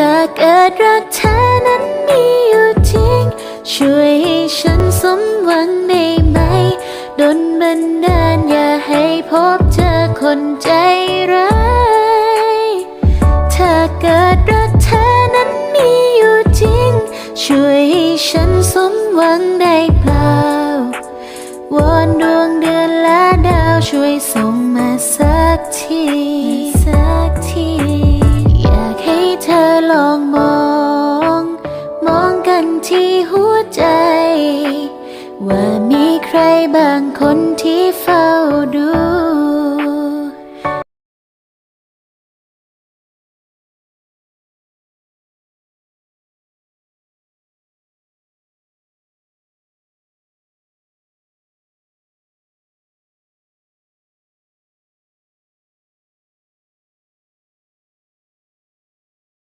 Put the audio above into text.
ถ้าเกิดรักเธอนั้นมีอยู่จริง ช่วยให้ฉันสมหวังได้ไหมดนบันดาลอย่าให้พบเจอคนใจร้ายถ้าเกิดรักเธอนั้นมีอยู่จริง ช่วยให้ฉันสมหวังได้เปล่าวอนดวงเดือนและดาวช่วยส่งมาสัก ลองมอง มองกันที่หัวใจ ว่ามีใครบางคนที่เฝ้าดู